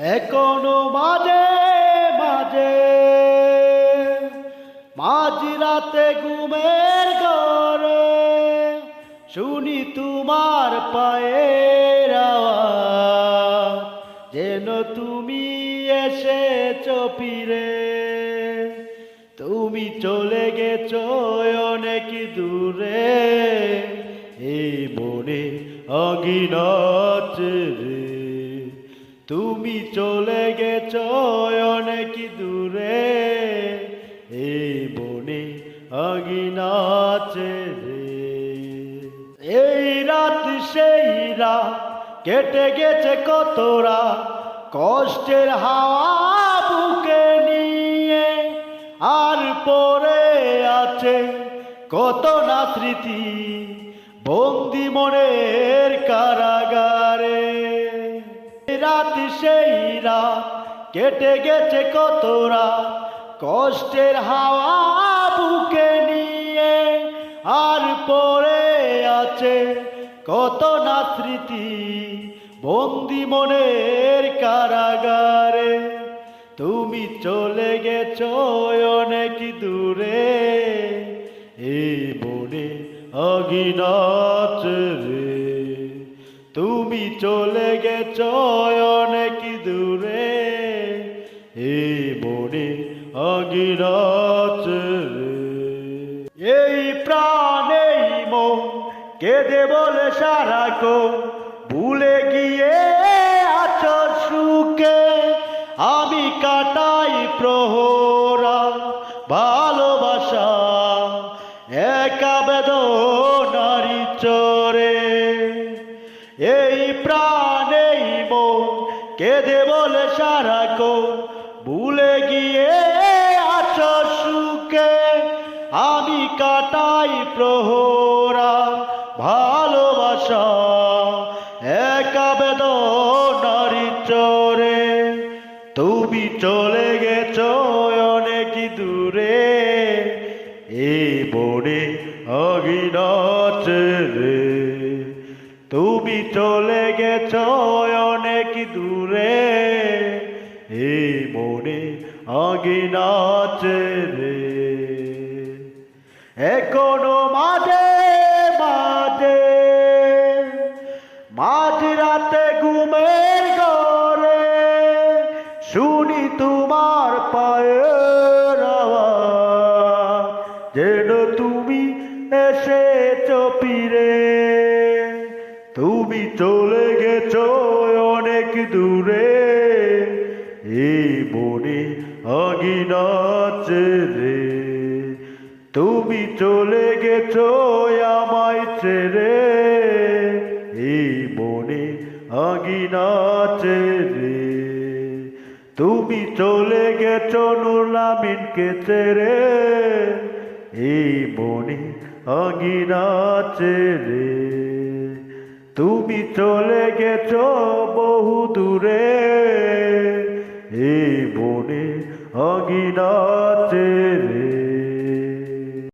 এখনও মাঝে মাঝে মাঝরাতে ঘুমের ঘরে শুনি তোমার পায়ের যেন তুমি এসে ফিরে। তুমি চলে গেছো অনেক দূরে। এই বনে অগিনাচ তুমি চলে গেছ অনেক দূরে। এই বনে অগিনাচে রে। এই রাত, সেই রাত কেটে গেছে কতরা কষ্টের হাওয়া বুকে নিয়ে আর পরে আছে কত না স্মৃতি। বন্দি মনের রাত সেই রাত কেটে গেছে কত রাত। কষ্টের হাওয়া বুকে নিয়ে আর পরে আছে কত না স্মৃতি। বন্দি মনের কারাগারে তুমি চলে গেছো অনেক দূরে। এই বনে অগিনাচ রে চলে গেছো অনেক দূরে। এই বনে অগিনাচ রে এই প্রাণেই মন কেঁদে বলে সারাকো ভুলে গিয়ে আছো সুখে। আমি কাটাই প্রহরা, ভালোবাসা, একা বেদনারি চরে। এই মন কেঁদে বলে সারাকো ভুলে গিয়ে আছো সুখে। আমি কাটাই প্রহরা, ভালোবাসা, একা বেদনারি চরে তুমি চলে গেছো অনেক দূরে এই বনে অগিনাচ রে। তুমি চলে গেছো অনেক দূরে। এই মনে অগিনাচ রে। এখনও মাঝে মাঝে, মাঝ রাতে ঘুমের ঘরে শুনি তোমার পায়ের যেন তুমি তুমি চলে গেছ অনেক দূরে। এই বনে অগিনাচ রে। তুমি চলে গেছো আমায় ছেড়ে। এই বনে অগিনাচ রে। তুমি চলে গেছ নুরলামিনকে ছেড়ে। এই বনে অগিনাচ রে। তুমি চলে গেছ বহু দূরে এই বনে অগিনা